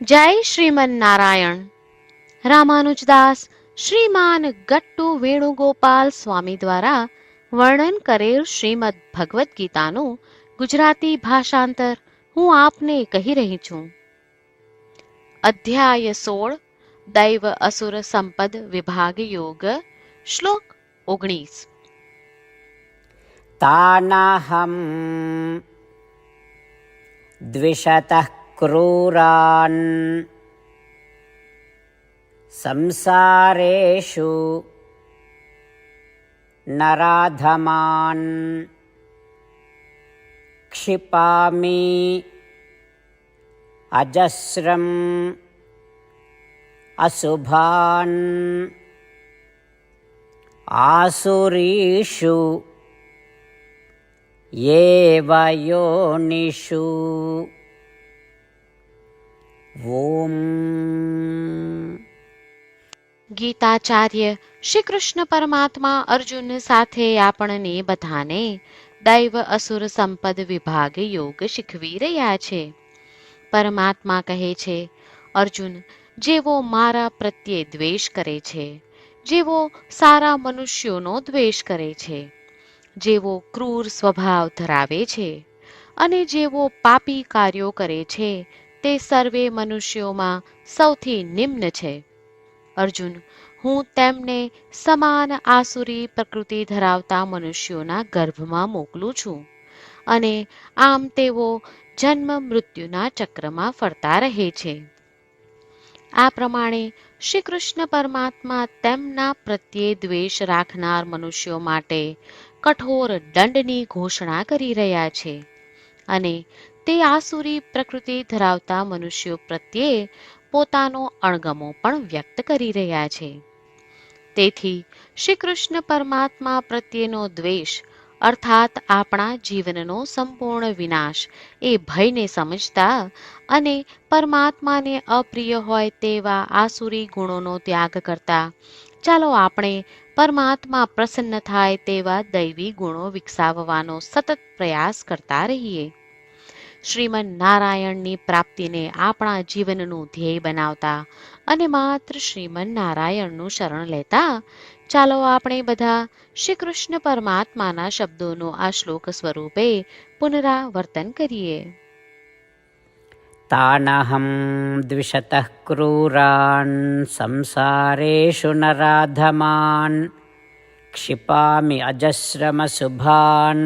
જય શ્રીમન નારાયણ રામાનુજદાસ શ્રીમાન ગટ્ટુ વેણુગોપાલ સ્વામી દ્વારા વર્ણન કરેલ શ્રીમદ ભગવદ્ ગીતાનું ગુજરાતી ભાષાંતર હું આપને કહી રહી છું. અધ્યાય સોળ, દૈવ અસુર સંપદ વિભાગ યોગ, શ્લોક ઓગણીસ. તાનાહમ દ્વિષતઃ क्रूरान् संसारेषु नराधमान् क्षिपामि अजस्रम् अशुभान् आसुरीषु एव योनिषु ગીતાચાર્ય શ્રી કૃષ્ણ પરમાત્મા અર્જુન સાથે આપણને બધાને દૈવ અસુર સંપદ વિભાગ યોગ શીખવી રહ્યા છે. પરમાત્મા કહે છે, અર્જુન, જેવો મારા પ્રત્યે દ્વેષ કરે છે, જેવો સારા મનુષ્યોનો દ્વેષ કરે છે, જેવો ક્રૂર સ્વભાવ ધરાવે છે અને જેવો પાપી કાર્યો કરે છે તે સર્વે મનુષ્યોમાં સૌથી નિમ્ન છે. અર્જુન, હું તેમને સમાન આસુરી પ્રકૃતિ ધરાવતા મનુષ્યોના ગર્ભમાં મોકલું છું અને આમ તેઓ જન્મ મૃત્યુના ચક્રમાં ફરતા રહે છે. આ પ્રમાણે શ્રી કૃષ્ણ પરમાત્મા તેમના પ્રત્યે દ્વેષ રાખનાર મનુષ્યો માટે કઠોર દંડની ઘોષણા કરી રહ્યા છે અને તે આસુરી પ્રકૃતિ ધરાવતા મનુષ્યો પ્રત્યે પોતાનો અણગમો પણ વ્યક્ત કરી રહ્યા છે. તેથી શ્રી કૃષ્ણ પરમાત્મા પ્રત્યેનો દ્વેષ, અર્થાત આપણા જીવનનો સંપૂર્ણ વિનાશ, એ ભયને સમજતા અને પરમાત્માને અપ્રિય હોય તેવા આસુરી ગુણોનો ત્યાગ કરતા, ચાલો આપણે પરમાત્મા પ્રસન્ન થાય તેવા દૈવી ગુણો વિકસાવવાનો સતત પ્રયાસ કરતા રહીએ. શ્રીમન નારાયણની પ્રાપ્તિને આપણા જીવનનું ધ્યેય બનાવતા અને માત્ર શ્રીમન નારાયણનું શરણ લેતા ચાલો આપણે બધા શ્રી કૃષ્ણ પરમાત્માના શબ્દોનું આ શ્લોક સ્વરૂપે પુનરાવર્તન કરીએ तानहं द्विषतः क्रूरान् संसारेषु नराधमान् क्षिपामि अजस्रमशुभान्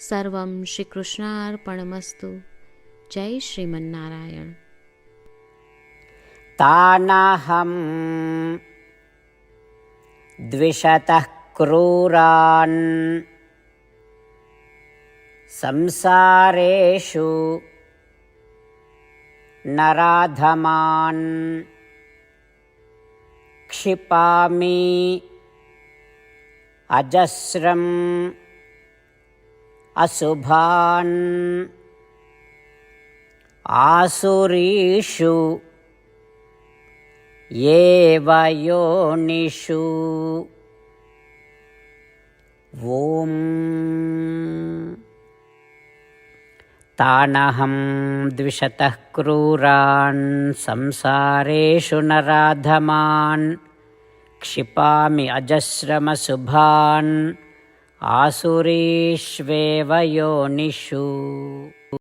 सर्वं श्रीकृष्णार्पणमस्तु। जय श्रीमन्नारायण। तानाहं द्विशतः क्रूरान् संसारेषु नराधमान् क्षिपामि अजस्रम् अशुभान् आसुरीषु एव योनिषु ॐ तानहं द्विषतः क्रूरान् संसारेषु नराधमान् क्षिपामि अजस्रमशुभान् आसुरीष्वेव योनिषु